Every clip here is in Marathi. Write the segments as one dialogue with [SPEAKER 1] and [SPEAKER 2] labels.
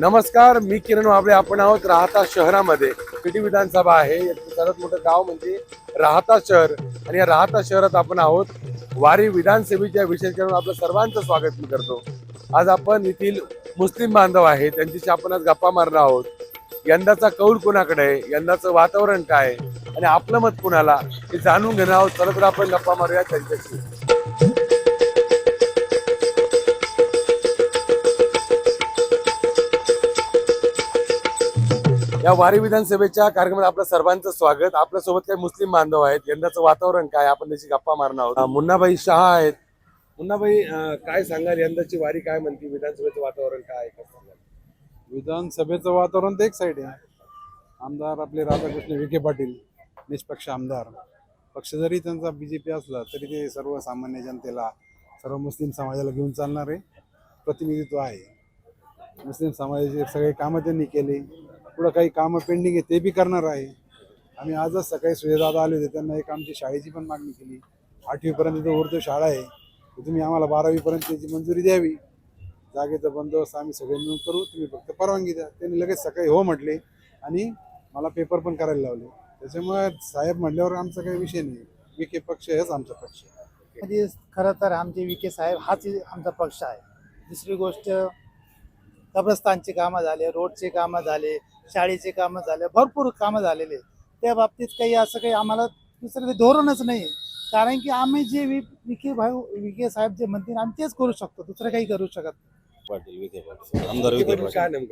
[SPEAKER 1] नमस्कार मी किरण वाबळे. आपण आहोत राहता शहरामध्ये. पेटी विधानसभा आहे. याचं सर्वात मोठं गाव म्हणजे राहता शहर. आणि या राहता शहरात आपण आहोत वारी विधानसभेच्या विशेष करून आपलं सर्वांचं स्वागत मी करतो. आज आपण येथील मुस्लिम बांधव आहे त्यांच्याशी आपण आज गप्पा मारणार आहोत. यंदाचा कौल कोणाकडे आहे? यंदाचं वातावरण काय आहे? आणि आपलं मत कुणाला? हे जाणून घेणार आहोत. चला तर आपण गप्पा मारूया त्यांच्याशी. या वारी विधानसभेच्या कार्यक्रमात आपलं सर्वांचं स्वागत. आपल्यासोबत काही मुस्लिम बांधव आहेत. यंदाचं वातावरण काय? आपण त्याची गप्पा मारणार आहोत. अं, मुन्नाभाई शहा आहेत. मुन्नाभाई अं, काय सांगाल? यंदाची वारी काय म्हणते? विधानसभेचं वातावरण काय
[SPEAKER 2] विधानसभेचं वातावरण तर एक साईड आहे. आमदार आपले राधाकृष्ण विखे पाटील निष्पक्ष आमदार. पक्ष जरी त्यांचा बीजेपी असला तरी ते सर्वसामान्य जनतेला सर्व मुस्लिम समाजाला घेऊन चालणारे प्रतिनिधित्व आहे. मुस्लिम समाजाचे सगळे कामं त्यांनी केले. पुढं काही कामं पेंडिंग आहे ते बी करणार आहे. आम्ही आजच सकाळी सुजयदादा आले होते त्यांना एक आमची शाळेची पण मागणी केली. आठवीपर्यंत जो उर्दू शाळा आहे तर तुम्ही आम्हाला बारावीपर्यंत त्याची मंजुरी द्यावी जागेचा बंदोबस्त आम्ही सगळे मिळून करू तुम्ही फक्त परवानगी द्या. त्यांनी लगेच सकाळी हो म्हटले आणि मला पेपर पण करायला लावले. त्याच्यामुळे साहेब म्हटल्यावर आमचा काही विषय नाही. विखे पक्ष हेच आमचा पक्ष.
[SPEAKER 3] म्हणजे खरं तर आमचे विखे साहेब हाच आमचा पक्ष आहे. दुसरी गोष्ट कब्रस्तानची कामं झाले रोडचे कामं झाले शाळेचे कामं झाले भरपूर कामं झालेले त्या बाबतीत काही असं काही आम्हाला दुसरं काही धोरणच नाही कारण की आम्ही जे वि विखे भाई विखे साहेब जे म्हणतील आम्ही तेच करू शकतो. दुसरं काही करू शकत नाही.
[SPEAKER 4] पाटील विखे पाटील. आमदार विखे पाटील?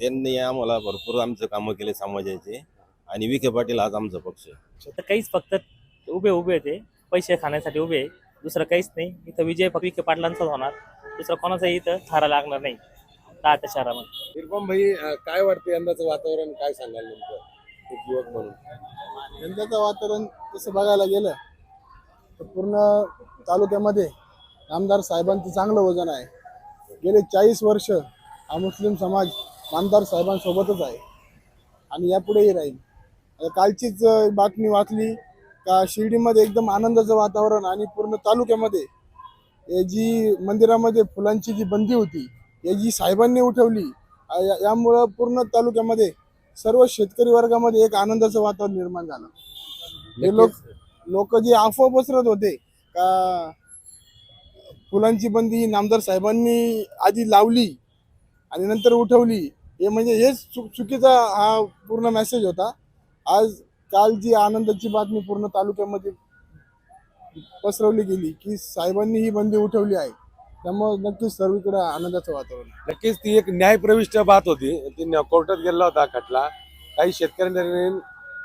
[SPEAKER 4] त्यांनी आम्हाला भरपूर आमचं कामं केले समाजाचे. आणि विखे पाटील हाच आमचा पक्ष आहे.
[SPEAKER 5] तर काहीच फक्त उभे उभे होते. पैसे खाण्यासाठी उभे. आहे. दुसरं काहीच नाही. इथं विजय फक्त विखे पाटलांचाच होणार. दुसरं कोणाचाही इथं थारा लागणार नाही. राहत्या शहरामध्ये.
[SPEAKER 1] इरफान भाई अं, काय वाटतं यंदाचं वातावरण? काय सांगाल नेमकं एक युवक म्हणून?
[SPEAKER 6] यंदाचं वातावरण तसं बघायला गेलं तर पूर्ण तालुक्यामध्ये आमदार साहेबांचं चांगलं वजन आहे. गेले चाळीस वर्ष हा मुस्लिम समाज आमदार साहेबांसोबतच आहे आणि यापुढेही राहील. आता कालचीच अं, बातमी वाचली का शिर्डीमध्ये एकदम आनंदाचं वातावरण आणि पूर्ण तालुक्यामध्ये हे जी मंदिरामध्ये फुलांची जी बंदी होती हे जी साहेबांनी उठवली या- यामुळं पूर्ण तालुक्यामध्ये सर्व शेतकरी वर्गामध्ये एक आनंदाचं वातावरण निर्माण झालं. हे लोक लोक जे अफवा पसरत होते का फुलांची बंदी ही नामदार साहेबांनी आधी लावली आणि नंतर उठवली हे म्हणजे हेच चुक चुकीचा हा पूर्ण मेसेज होता. आज काल जी आनंदाची बातमी पूर्ण तालुक्यामध्ये पसरवली गेली की साहेबांनी ही बंदी उठवली आहे. त्यामुळे नक्कीच सर्वीकडे आनंदाचं वातावरण आहे.
[SPEAKER 1] नक्कीच ती एक न्यायप्रविष्ट बात होती ती कोर्टात गेला होता खटला काही शेतकऱ्यांनी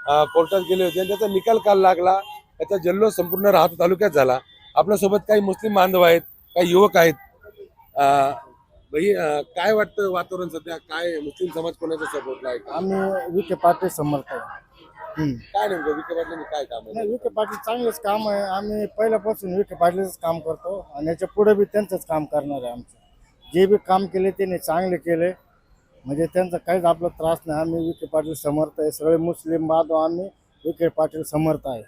[SPEAKER 1] अं, कोर्टात गेले होते आणि त्याचा निकाल काल लागला त्याचा जल्लोष संपूर्ण राहता तालुक्यात झाला आपल्यासोबत काही मुस्लिम बांधव आहेत काही युवक आहेत अं, भाई अं, काय वाटतं वातावरण सध्या काय मुस्लिम समाज कोणाच्या सपोर्टला आहे?
[SPEAKER 3] आम्ही विखे पाटील समर्थ आहे.
[SPEAKER 1] काय नेमकं विखे पाटलांनी काय काम
[SPEAKER 3] नाही विखे पाटील चांगलंच काम आहे. आम्ही पहिल्यापासून विखे पाटीलच काम करतो आणि याच्यापुढे बी त्यांचंच काम करणार आहे आमचं. जे बी काम केले त्यांनी चांगले केले. म्हणजे त्यांचा काहीच आपला त्रास नाही. आम्ही विखे पाटील समर्थ आहे. सगळे मुस्लिम बांधव आम्ही विखे पाटील समर्थ आहे.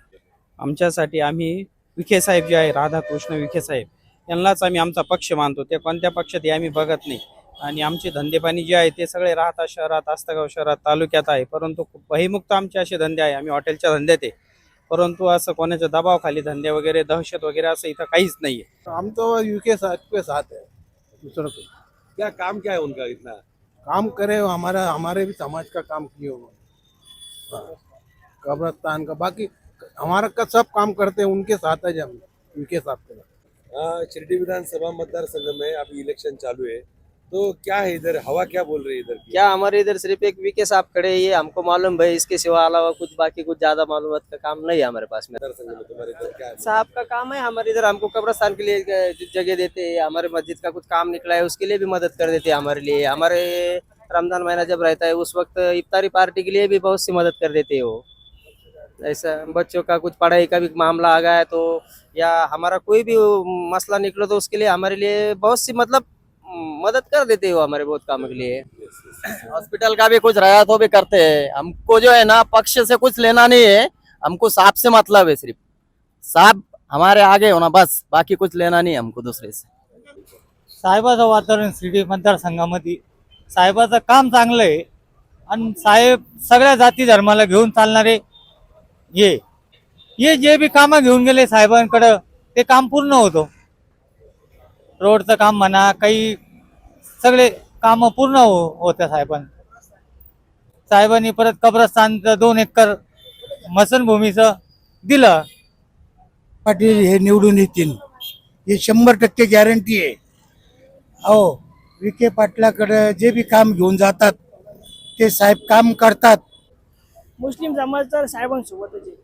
[SPEAKER 7] आमच्यासाठी आम्ही विखे साहेब जे आहे राधाकृष्ण विखे साहेब यांनाच आम्ही आमचा पक्ष मानतो. ते कोणत्या पक्षात हे आम्ही बघत नाही. आणि आमचे धंदेपाणी जे आहे ते सगळे राहता शहरात आस्तगाव शहरात तालुक्यात आहे. परंतु खूप बहिमुक्त आमचे असे धंदे आहे. आम्ही हॉटेलच्या धंद्यात आहे. परंतु असं कोणाच्या दबावाखाली धंदे वगैरे दहशत वगैरे असं इथं काहीच नाही आहे
[SPEAKER 6] आमचं यूके साथ के साथ है दूसरों को
[SPEAKER 1] क्या काम क्या है उनका इतना?
[SPEAKER 6] काम करे हमारा हमारे भी समाज का काम किए हो। हाँ, कब्रस्तान का बाकी हमारा का सब काम करते हैं उनके साथ है हम उनके साथ के
[SPEAKER 1] हाँ, शिरडी विधानसभा मतदार संघ में अभी इलेक्शन चालू है। तो क्या है इधर हवा क्या बोल रही है इधर की?
[SPEAKER 8] क्या हमारे इधर सिर्फ़ एक वीके साहब खड़े हैं, ये हमको मालूम भाई इसके सिवा अलावा कुछ बाकी कुछ ज़्यादा मालूम का काम नहीं है हमारे पास में
[SPEAKER 1] मतदार में तुम्हारे इधर क्या है?
[SPEAKER 8] साहब का काम है हमारे इधर हमको कब्रस्तान के लिए जगह देते हैं हमारे मस्जिद का कुछ काम निकला है उसके लिए भी मदद कर देते हैं हमारे लिए हमारे रमज़ान महीना जब रहता है उस वक्त इफ्तारी पार्टी के लिए भी बहुत सी मदद कर देते हैं वो ऐसा बच्चों का कुछ पढ़ाई का भी मामला आ गया है तो या हमारा कोई भी मसला निकलो तो उसके लिए हमारे लिए बहुत सी मतलब मदद कर देते हो हमारे बहुत काम के लिए। हॉस्पिटल का भी कुछ रहा तो भी करते हैं। हमको जो है ना पक्ष से कुछ लेना नहीं है। हमको सांप से मतलब है सिर्फ। सांप हमारे आगे होना बस। बाकी कुछ लेना नहीं है हमको दूसरे से।
[SPEAKER 3] साहेबाचं वातावरण शिर्डी मतदारसंघामध्ये.
[SPEAKER 9] साहेबाचं काम चांगलं आहे. आणि साहेब सगळ्या जाती धर्माला घेऊन चालणारे ये ये जे बी कामं घेऊन गेले साहेबांकडं ते काम पूर्ण होतो. रोडचं काम म्हणा काही सगळे कामं पूर्ण हो होत्या साहेबां साहेबांनी परत कब्रस्तानचं दोन एकर मसनभूमीचं दिलं.
[SPEAKER 3] पाटील हे निवडून येतील. हे शंभर टक्के गॅरंटी आहे. हो विखे पाटलाकडे जे बी काम घेऊन जातात ते साहेब काम करतात.
[SPEAKER 10] मुस्लिम समाज तर साहेबांसोबतच आहे.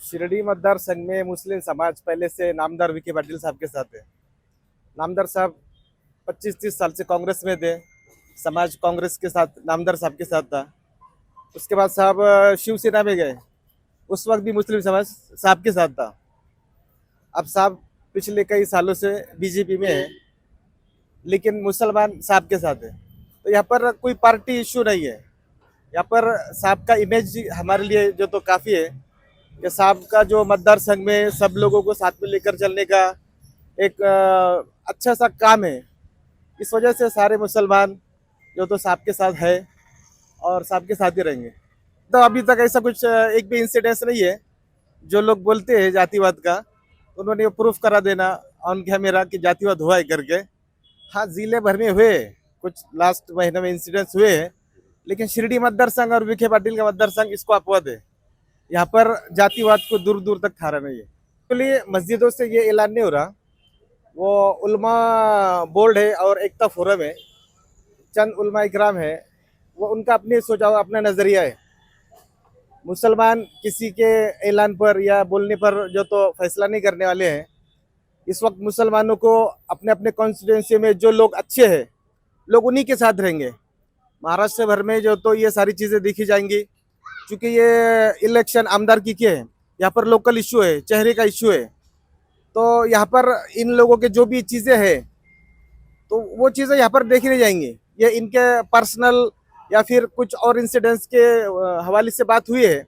[SPEAKER 11] शिरडी मतदार संघ में मुस्लिम समाज पहले से नामदार विखे पाटिल साहब के साथ है। नामदार साहब 25-30 साल से कांग्रेस में थे, समाज कांग्रेस के साथ, नामदार साहब के साथ था। उसके बाद साहब शिवसेना में गए। उस वक्त भी मुस्लिम समाज साहब के साथ था। अब साहब पिछले कई सालों से बीजेपी में है, लेकिन मुसलमान साहब के साथ है। तो यहाँ पर कोई पार्टी इशू नहीं है। यहाँ पर साहब का इमेज हमारे लिए जो तो काफ़ी है कि साहब का जो मतदार संघ में सब लोगों को साथ में लेकर चलने का एक अच्छा सा काम है। इस वजह से सारे मुसलमान जो तो साहब के साथ है और साहब के साथ ही रहेंगे। तो अभी तक ऐसा कुछ एक भी इंसिडेंस नहीं है। जो लोग बोलते हैं जातिवाद का, उन्होंने प्रूफ करा देना ऑन कैमरा कि जातिवाद हुआ है करके। हाँ ज़िले भर में हुए। कुछ लास्ट महीने में इंसिडेंट्स हुए हैं। लेकिन शिरडी मतदार संघ और विखे पाटिल का मतदार संघ इसको अपवाद है। यहाँ पर जातिवाद को दूर दूर तक खा रहा नहीं है। तो मस्जिदों से ये ऐलान नहीं हो रहा। वो उल्मा बोर्ड है और एकता फोरम है, चंद उल्मा इकराम है। वो उनका अपनी सोचा अपना नज़रिया है। मुसलमान किसी के ऐलान पर या बोलने पर जो तो फैसला नहीं करने वाले हैं, इस वक्त मुसलमानों को अपने अपने कॉन्स्टिट्यूंसी में जो लोग अच्छे हैं, लोग उन्हीं के साथ रहेंगे। महाराष्ट्र भर में जो तो ये सारी चीज़ें देखी जाएँगी क्योंकि ये इलेक्शन आमदार की के है? यहाँ पर लोकल इशू है, चेहरे का इशू है। तो यहाँ पर इन लोगों के जो भी चीज़ें हैं तो वो चीज़ें यहाँ पर देखी नहीं जाएँगी। ये इनके पर्सनल या फिर कुछ और इंसिडेंट्स के हवाले से बात हुई है।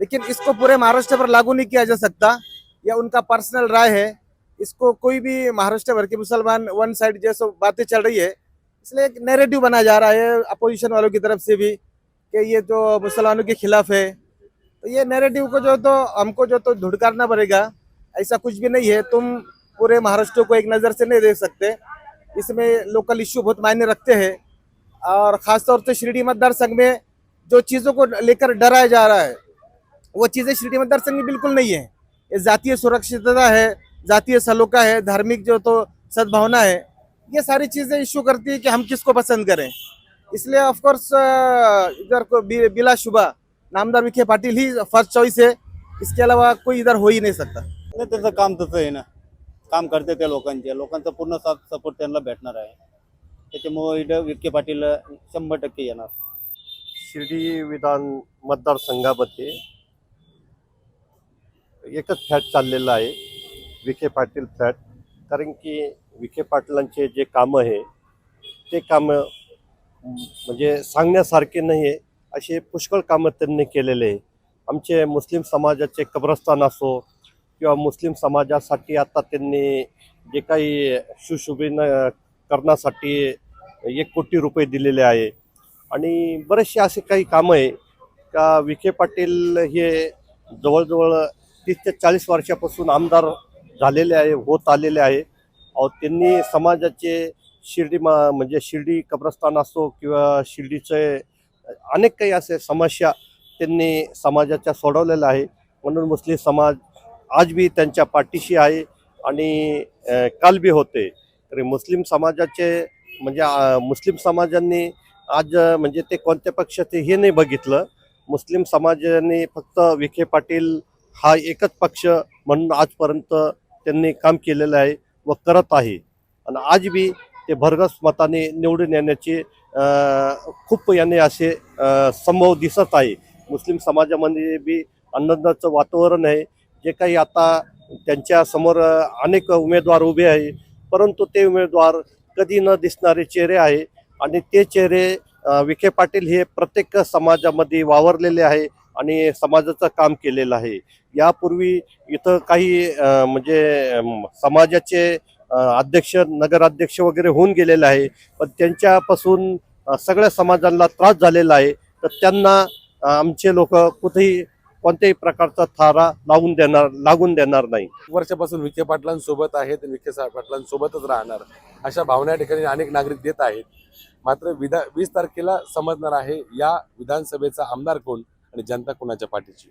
[SPEAKER 11] लेकिन इसको पूरे महाराष्ट्र पर लागू नहीं किया जा सकता। या उनका पर्सनल राय है। इसको कोई भी महाराष्ट्र भर के मुसलमान वन साइड जैसे बातें चल रही है, इसलिए एक नेरेटिव बनाया जा रहा है अपोजिशन वालों की तरफ़ से भी कि ये जो मुसलमानों के खिलाफ है। तो ये नेरेटिव को जो तो हमको जो तो धुड़कारना पड़ेगा। ऐसा कुछ भी नहीं है, तुम पूरे महाराष्ट्र को एक नज़र से नहीं देख सकते। इसमें लोकल इश्यू बहुत मायने रखते हैं। और ख़ासतौर से शिरडी मतदार संघ में जो चीज़ों को लेकर डराया जा रहा है, वो चीज़ें शिरडी मतदार संघ में बिल्कुल नहीं है। ये जातीय सुरक्षितता है, जातीय सलोका है, धार्मिक जो तो सद्भावना है, ये सारी चीज़ें इशू करती है कि हम किसको पसंद करें। इसलिए ऑफकोर्स इधर को बिला शुबा नामदार विखे पाटिल ही फ़र्स्ट चॉइस है। इसके अलावा कोई इधर हो ही नहीं सकता।
[SPEAKER 12] नाही त्याचं काम तसं आहे ना. काम करते त्या लोकांचे. लोकांचा पूर्ण साथ सपोर्ट त्यांना भेटणार आहे. त्याच्यामुळे इथं विखे पाटील शंभर टक्के येणार.
[SPEAKER 13] शिर्डी विधान मतदारसंघामध्ये एकच फॅट चाललेला आहे. विखे पाटील फॅट कारण की विखे पाटलांचे जे कामं आहे ते कामं म्हणजे सांगण्यासारखे नाही आहे. असे पुष्कळ कामं त्यांनी केलेले आहे. आमचे मुस्लिम समाजाचे कब्रस्तान असो किंवा मुस्लिम समाजासाठी आता त्यांनी जे काही सुशोभीन करण्यासाठी एक कोटी रुपये दिलेले आहे. आणि बरेचसे असे काही कामं आहे. का विखे पाटील हे जवळजवळ तीस ते चाळीस वर्षापासून आमदार झालेले आहे होत आलेले आहे. अहो त्यांनी समाजाचे शिर्डी मा म्हणजे शिर्डी कब्रस्तान असो किंवा शिर्डीचे अनेक काही असे समस्या त्यांनी समाजाच्या सोडवलेल्या आहे. म्हणून मुस्लिम समाज आज बी त्यांच्या पाठीशी आहे आणि काल बी होते. तरी मुस्लिम समाजाचे म्हणजे मुस्लिम समाजांनी आज म्हणजे ते कोणत्या पक्षाचे हे नाही बघितलं. मुस्लिम समाजाने फक्त विखे पाटील हा एकच पक्ष म्हणून आजपर्यंत त्यांनी काम केलेलं आहे व करत आहे. आणि आज बी ते भरघस मताने निवडून येण्याचे खूप याने असे संभव दिसत आहे. मुस्लिम समाजामध्ये बी आनंदाचं वातावरण आहे. जे काही आता त्यांच्यासमोर अनेक उमेदवार उभे आहे परंतु ते उमेदवार कधी न दिसणारे चेहरे आहे आणि ते चेहरे विखे पाटील हे प्रत्येक समाजामध्ये वावरलेले आहे आणि समाजाचं काम केलेलं आहे. यापूर्वी इथं काही म्हणजे समाजाचे अध्यक्ष नगराध्यक्ष वगैरे होऊन गेलेले आहे पण त्यांच्यापासून सगळ्या समाजाला त्रास झालेला आहे. तर त्यांना आमचे लोक कुठेही कोणत्याही प्रकारचा थारा लावून देणार लागून देणार नाही.
[SPEAKER 1] वर्षापासून विखे पाटलांसोबत आहेत विखे पाटलांसोबतच राहणार. अशा भावना या ठिकाणी अनेक नागरिक देत आहेत. मात्र विधा वीस तारखेला समजणार आहे या विधानसभेचा आमदार कोण आणि जनता कोणाच्या पाठीची